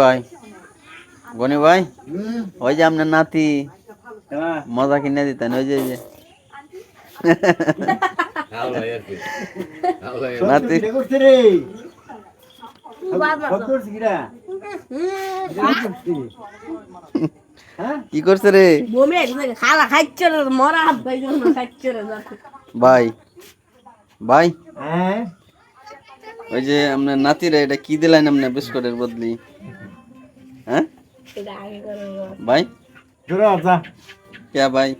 ভাই। গনি ভাই ওই যে আপনার নাতি। মজা কিনে দিতেন ওই যে নাতি। কি করছে রে? ভাই ভাই ভাই। হ্যাঁ ওই যে আপনার নাতিরা এটা কি দিলেন আপনার বিস্কুটের বদলি? হ্যাঁ? ভাই? কে ভাই?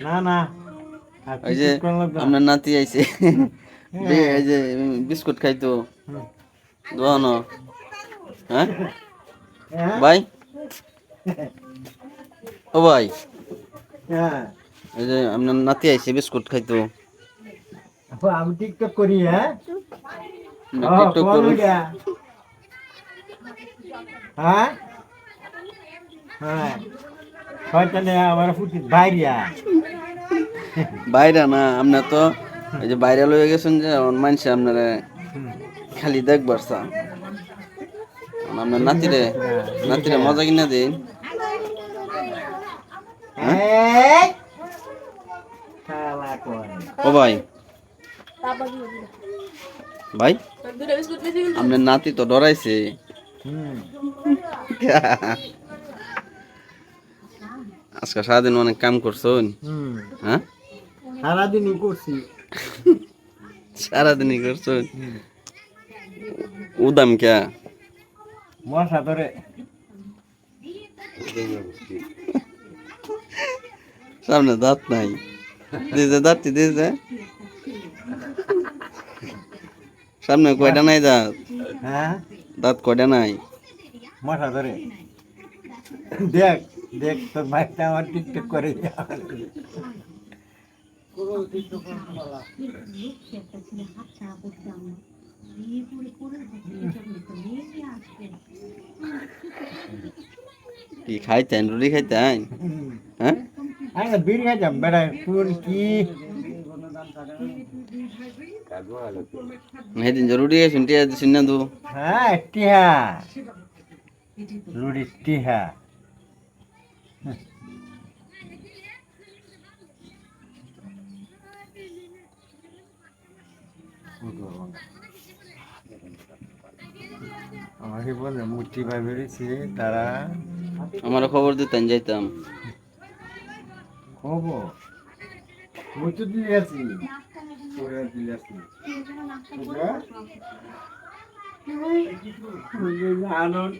না না। ওই যে। আপনার নাতি আইছে। বে- এই যে বিস্কুট খাইতো দোয়ানো হ্যাঁ? হ্যাঁ? ভাই? ও ভাই। হ্যাঁ। এই যে আপনার নাতি আইছে বিস্কুট খাইতো আমি টিকটক করি হ্যাঁ? আপনি টিকটক করুন। হ্যাঁ? হ্যাঁ। শয়তানে আমার ফুটি বাইরিয়া। বাইরে না আপনার তো এই যে বাইরে লয়ে গেছেন যে মানুষে আপনারা খালি দেখবার আপনার নাতিরে নাতিরে মজা কিনা দিন! শালা ও ভাই। ভাই? আপনার নাতি তো ডরাইছে। হুম। আজকে সারাদিন অনেক কাম করছেন হুম। হ্যাঁ? সারাদিনই করছি। সারাদিনই করছেন উদাম কে? মশা ধরে। সামনে দাঁত নাই। দিয়েছে দাঁতটি দিয়েছে। সামনে কয়টা নাই দাঁত হ্যাঁ? দাঁত কয়টা নাই? মশা ধরে দেখ দেখ তোর ভাইটা আমার টিকটক করে। কি খাইতেন? রুটি খাইতেন? হ্যাঁ? আমি বিড়ি খাইতাম। বেড়া তোর কি? সেদিন যে রুটি খাইছেন টিয়া দিছেন না তো হ্যাঁ টিহা রুড়ি টিহা আমাকে বলে মূর্তি ভাই বেরিয়েছে তারা। আমার খবর দিতেন যাইতাম। খবর? মুই দিয়ে আছি আছি আনন্দ।